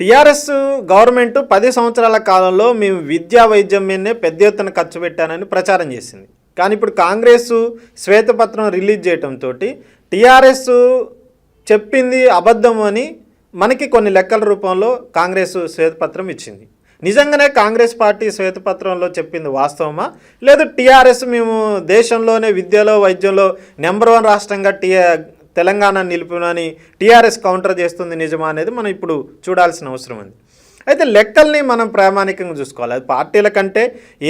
TRS government పది సంవత్సరాల కాలంలో మేము విద్యా వైద్యం మీదనే పెద్ద ఎత్తున ఖర్చు పెట్టానని ప్రచారం చేసింది. కానీ ఇప్పుడు కాంగ్రెస్ శ్వేతపత్రం రిలీజ్ చేయడంతో టీఆర్ఎస్ చెప్పింది అబద్ధం అని మనకి కొన్ని లెక్కల రూపంలో కాంగ్రెస్ శ్వేతపత్రం ఇచ్చింది. నిజంగానే కాంగ్రెస్ పార్టీ శ్వేతపత్రంలో చెప్పింది వాస్తవమా? లేదు టీఆర్ఎస్ మేము దేశంలోనే విద్యలో వైద్యంలో నెంబర్ వన్ రాష్ట్రంగా టీ తెలంగాణ నిలుపునని టీఆర్ఎస్ కౌంటర్ చేస్తుంది నిజమా అనేది మనం ఇప్పుడు చూడాల్సిన అవసరం ఉంది. అయితే లెక్కల్ని మనం ప్రామాణికంగా చూసుకోవాలి. అది పార్టీల కంటే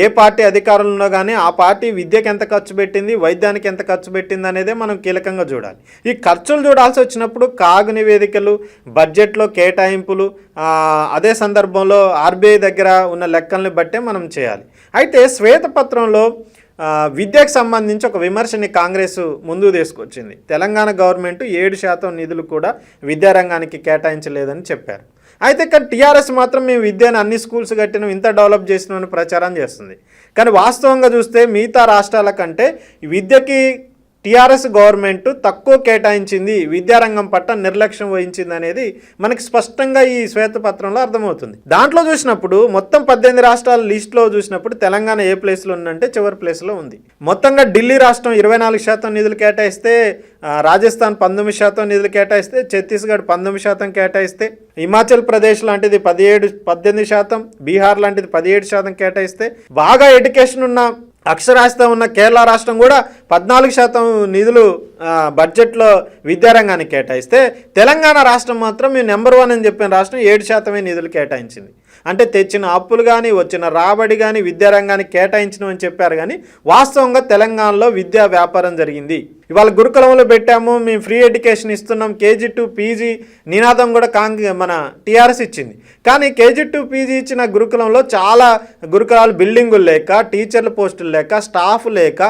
ఏ పార్టీ అధికారంలో ఉన్నా కానీ ఆ పార్టీ విద్యకి ఎంత ఖర్చు పెట్టింది వైద్యానికి ఎంత ఖర్చు పెట్టింది అనేదే మనం కీలకంగా చూడాలి. ఈ ఖర్చులు చూడాల్సి వచ్చినప్పుడు కాగు నివేదికలు బడ్జెట్లో కేటాయింపులు అదే సందర్భంలో ఆర్బీఐ దగ్గర ఉన్న లెక్కల్ని బట్టే మనం చేయాలి. అయితే శ్వేతపత్రంలో విద్యకు సంబంధించి ఒక విమర్శని కాంగ్రెస్ ముందు తీసుకొచ్చింది. తెలంగాణ గవర్నమెంట్ ఏడు శాతం నిధులు కూడా విద్యారంగానికి కేటాయించలేదని చెప్పారు. అయితే ఇక్కడ టీఆర్ఎస్ మాత్రం మేము విద్యను అన్ని స్కూల్స్ కట్టినాం ఇంత డెవలప్ చేసినామని ప్రచారం చేస్తుంది. కానీ వాస్తవంగా చూస్తే మిగతా రాష్ట్రాల కంటే విద్యకి టీఆర్ఎస్ గవర్నమెంట్ తక్కువ కేటాయించింది విద్యారంగం పట్ల నిర్లక్ష్యం వహించింది అనేది మనకి స్పష్టంగా ఈ శ్వేతపత్రంలో అర్థమవుతుంది. దాంట్లో చూసినప్పుడు మొత్తం పద్దెనిమిది రాష్ట్రాల లిస్టులో చూసినప్పుడు తెలంగాణ ఏ ప్లేస్లో ఉందంటే చివరి ప్లేస్లో ఉంది. మొత్తంగా ఢిల్లీ రాష్ట్రం ఇరవై నాలుగు శాతం నిధులు కేటాయిస్తే రాజస్థాన్ పంతొమ్మిది శాతం నిధులు కేటాయిస్తే ఛత్తీస్గఢ్ పంతొమ్మిది శాతం కేటాయిస్తే హిమాచల్ ప్రదేశ్ లాంటిది పదిహేడు పద్దెనిమిది శాతం బీహార్ లాంటిది పదిహేడు శాతం కేటాయిస్తే బాగా ఎడ్యుకేషన్ ఉన్న అక్షరాస్యత ఉన్న కేరళ రాష్ట్రం కూడా పద్నాలుగు శాతం నిధులు బడ్జెట్లో విద్యారంగానికి కేటాయిస్తే తెలంగాణ రాష్ట్రం మాత్రం మేము నెంబర్ వన్ అని చెప్పిన రాష్ట్రం ఏడు శాతమే నిధులు కేటాయించింది. అంటే తెచ్చిన అప్పులు కానీ వచ్చిన రాబడి కానీ విద్యారంగాన్ని కేటాయించినమని చెప్పారు కానీ వాస్తవంగా తెలంగాణలో విద్యా వ్యాపారం జరిగింది. ఇవాళ గురుకులంలో పెట్టాము మేము ఫ్రీ ఎడ్యుకేషన్ ఇస్తున్నాం కేజీ టు పీజీ నినాదం కూడా కాంగ్ మన టీఆర్ఎస్ ఇచ్చింది. కానీ కేజీ టు పీజీ ఇచ్చిన గురుకులంలో చాలా గురుకులాలు బిల్డింగులు లేక టీచర్ల పోస్టులు లేక స్టాఫ్ లేక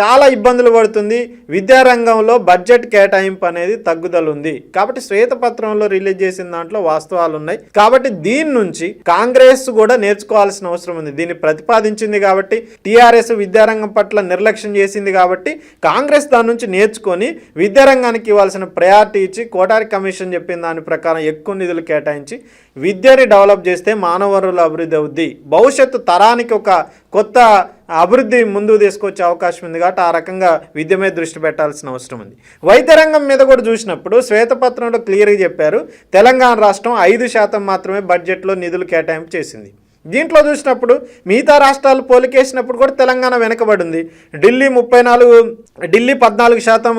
చాలా ఇబ్బందులు పడుతుంది. విద్యారంగంలో బడ్జెట్ కేటాయింపు అనేది తగ్గుదల ఉంది. కాబట్టి శ్వేతపత్రంలో రిలీజ్ చేసిన దాంట్లో వాస్తవాలు ఉన్నాయి కాబట్టి దీని నుంచి కాంగ్రెస్ కూడా నేర్చుకోవాల్సిన అవసరం ఉంది. దీన్ని ప్రతిపాదించింది కాబట్టి టీఆర్ఎస్ విద్యారంగం పట్ల నిర్లక్ష్యం చేసింది కాబట్టి కాంగ్రెస్ దాని నుంచి నేర్చుకొని విద్యారంగానికి ఇవ్వాల్సిన ప్రయారిటీ ఇచ్చి కోటారి కమిషన్ చెప్పిన దాని ప్రకారం ఎక్కువ నిధులు కేటాయించి విద్యని డెవలప్ చేస్తే మానవ వనరుల అభివృద్ధి అవుద్ది. భవిష్యత్తు తరానికి ఒక కొత్త అభివృద్ధి ముందుకు తీసుకొచ్చే అవకాశం ఉంది కాబట్టి ఆ రకంగా విద్య మీద దృష్టి పెట్టాల్సిన అవసరం ఉంది. వైద్య రంగం మీద కూడా చూసినప్పుడు శ్వేతపత్రంలో క్లియర్గా చెప్పారు తెలంగాణ రాష్ట్రం ఐదు శాతం మాత్రమే బడ్జెట్లో నిధులు కేటాయింపు చేసింది. దీంట్లో చూసినప్పుడు మిగతా రాష్ట్రాలు పోలికేసినప్పుడు కూడా తెలంగాణ వెనకబడింది. ఢిల్లీ ముప్పై నాలుగు ఢిల్లీ పద్నాలుగు శాతం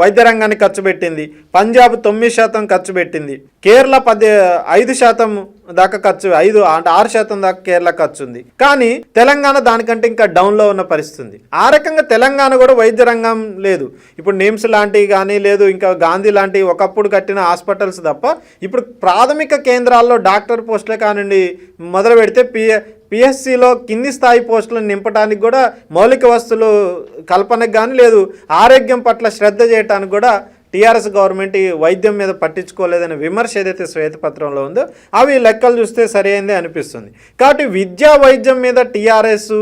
వైద్య రంగానికి ఖర్చు పెట్టింది. పంజాబ్ తొమ్మిది శాతం ఖర్చు పెట్టింది. కేరళ పది ఐదు శాతం దాకా ఖర్చు ఐదు అంటే ఆరు శాతం దాకా కేరళ ఖర్చు ఉంది కానీ తెలంగాణ దానికంటే ఇంకా డౌన్లో ఉన్న పరిస్థితి ఉంది ఆ రకంగా తెలంగాణ కూడా వైద్య రంగం లేదు. ఇప్పుడు నిమ్స్ లాంటివి కానీ లేదు ఇంకా గాంధీ లాంటి ఒకప్పుడు కట్టిన హాస్పిటల్స్ తప్ప ఇప్పుడు ప్రాథమిక కేంద్రాల్లో డాక్టర్ పోస్టులే కానివ్వండి మొదలు పెడితే పిఏ పిఎస్సిలో కింది స్థాయి పోస్టులను నింపడానికి కూడా మౌలిక వస్తువులు కల్పనకు కానీ లేదు. ఆరోగ్యం పట్ల శ్రద్ధ చేయడానికి కూడా టీఆర్ఎస్ గవర్నమెంట్ ఈ వైద్యం మీద పట్టించుకోలేదనే విమర్శ ఏదైతే శ్వేతపత్రంలో ఉందో అవి లెక్కలు చూస్తే సరైనదే అనిపిస్తుంది. కాబట్టి విద్యా వైద్యం మీద టీఆర్ఎస్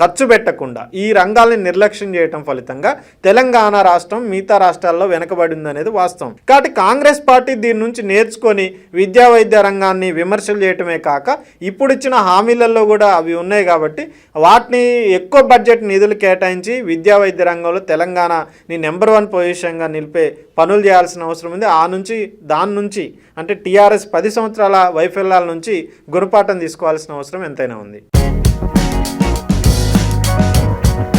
ఖర్చు పెట్టకుండా ఈ రంగాల్ని నిర్లక్ష్యం చేయటం ఫలితంగా తెలంగాణ రాష్ట్రం మిగతా రాష్ట్రాల్లో వెనకబడింది అనేది వాస్తవం. కాబట్టి కాంగ్రెస్ పార్టీ దీని నుంచి నేర్చుకొని విద్యా వైద్య రంగాన్ని విమర్శలు చేయటమే కాక ఇప్పుడు ఇచ్చిన హామీలలో కూడా అవి ఉన్నాయి కాబట్టి వాటిని ఎక్కువ బడ్జెట్ నిధులు కేటాయించి విద్యా వైద్య రంగంలో తెలంగాణని నెంబర్ వన్ పొజిషన్గా నిలిపే పనులు చేయాల్సిన అవసరం ఉంది. ఆ నుంచి దాని నుంచి అంటే టీఆర్ఎస్ పది సంవత్సరాల వైఫల్యాల నుంచి గుణపాఠం తీసుకోవాల్సిన అవసరం ఎంతైనా ఉంది.